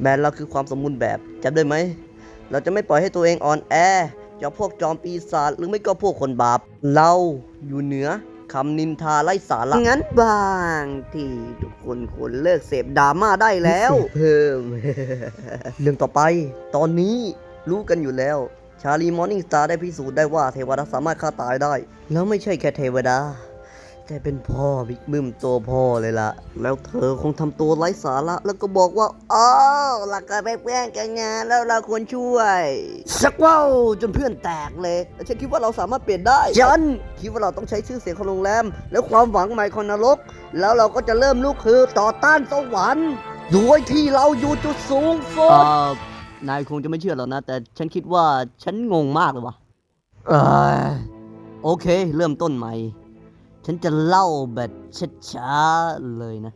แบรนด์เราคือความสมบูรณ์แบบจำได้ไหม เราจะไม่ปล่อยให้ตัวเองอ่อนแอจากพวกจอมปีศาจหรือไม่ก็พวกคนบาป เราอยู่เหนือคำนินทาไร้สาระงั้นบางที่ทุกคนควรเลิกเสพดราม่าได้แล้ว เพิ่ม เรื่องต่อไป ตอนนี้รู้กันอยู่แล้ว ชาลีมอร์นิ่งสตาร์ได้พิสูจน์ได้ว่าเทวดาสามารถฆ่าตายได้ แล้วไม่ใช่แค่เทวดา แต่เป็นพ่อบิ๊กบึ้มตัวพ่อเลยล่ะแล้วเธอคงทำตัวไร้สาระ แล้วก็บอกว่าอ้าวหลักการไปแป้งกันงานแล้วเราควรช่วยสักว้าวจนเพื่อนแตกเลยแต่ฉันคิดว่าเราสามารถเปลี่ยนได้ฉันคิดว่าเราต้องใช้ชื่อเสียงของโรงแรม และความหวังใหม่ของนรก แล้วเราก็จะเริ่มลุกคือต่อต้านสวรรค์โดยที่เราอยู่จุดสูงสุดนายคงจะไม่เชื่อหรอกนะ แต่ฉันคิดว่าฉันงงมากเลยว่ะเออโอเค เริ่มต้นใหม่ ฉันจะเล่าแบบช้าๆเลยนะ